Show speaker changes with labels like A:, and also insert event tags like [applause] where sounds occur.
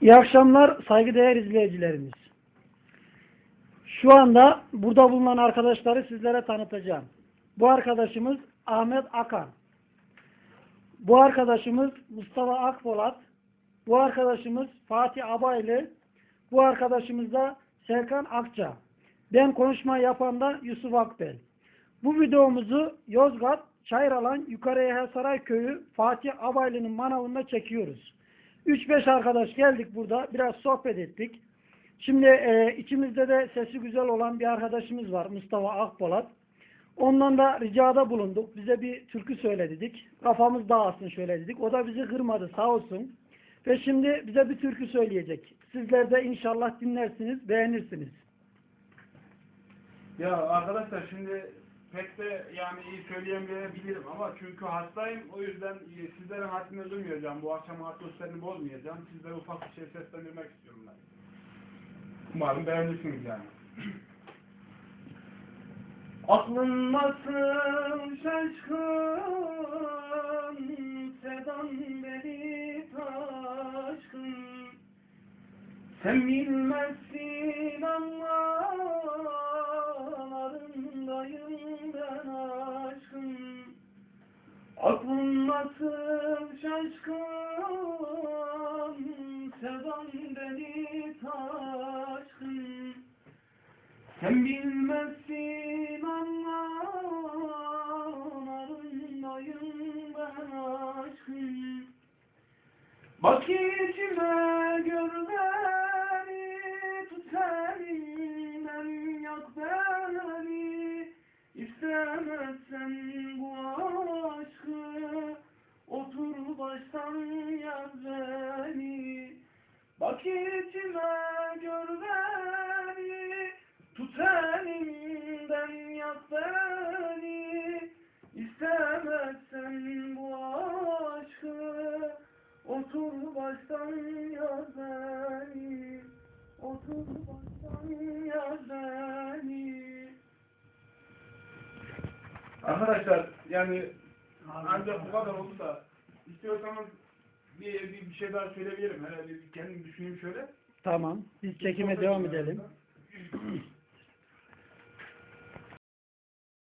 A: İyi akşamlar saygıdeğer izleyicilerimiz. Şu anda burada bulunan arkadaşları sizlere tanıtacağım. Bu arkadaşımız Ahmet Akan. Bu arkadaşımız Mustafa Akpolat. Bu arkadaşımız Fatih Abaylı. Bu arkadaşımız da Serkan Akça. Ben konuşma yapan da Yusuf Akbel. Bu videomuzu Yozgat, Çayralan, Yukarı Saray Köyü Fatih Abaylı'nın manavında çekiyoruz. 3-5 arkadaş geldik burada. Biraz sohbet ettik. Şimdi e, içimizde de sesi güzel olan bir arkadaşımız var. Mustafa Akpolat. Ondan da ricada bulunduk. Bize bir türkü söyledik. Kafamız dağılsın şöyle dedik. O da bizi kırmadı sağ olsun. Ve şimdi bize bir türkü söyleyecek. Sizler de inşallah dinlersiniz, beğenirsiniz.
B: Ya arkadaşlar şimdi pek de yani iyi söyleyemeyebilirim ama çünkü hastayım o yüzden e, sizlerin haddini durmayacağım. Bu akşam atmosferini bozmayacağım. Sizlere ufak bir şey seslendirmek istiyorum ben. Umarım beğenirsiniz yani. [clears throat] Aklın nasıl şaşkın Sedan beni taşkın Sen bilmezsin nasıl şaşkın Sedan beni taşkın. Sen bilmezsin anlarındayım ben aşkın. Bak içime gör beni Tut elimden yak beni. İstemezsen bu Bak içime gör beni Tut elimden yak beni. İstemezsen bu aşkı Otur baştan yaz beni. Otur baştan yaz beni. Arkadaşlar yani ancak bu kadar oldu da istiyorsanız bir, bir, bir şey daha söyleyebilirim. Herhalde kendim düşüneyim şöyle.
A: Tamam. Biz çekime devam edelim. [clears throat]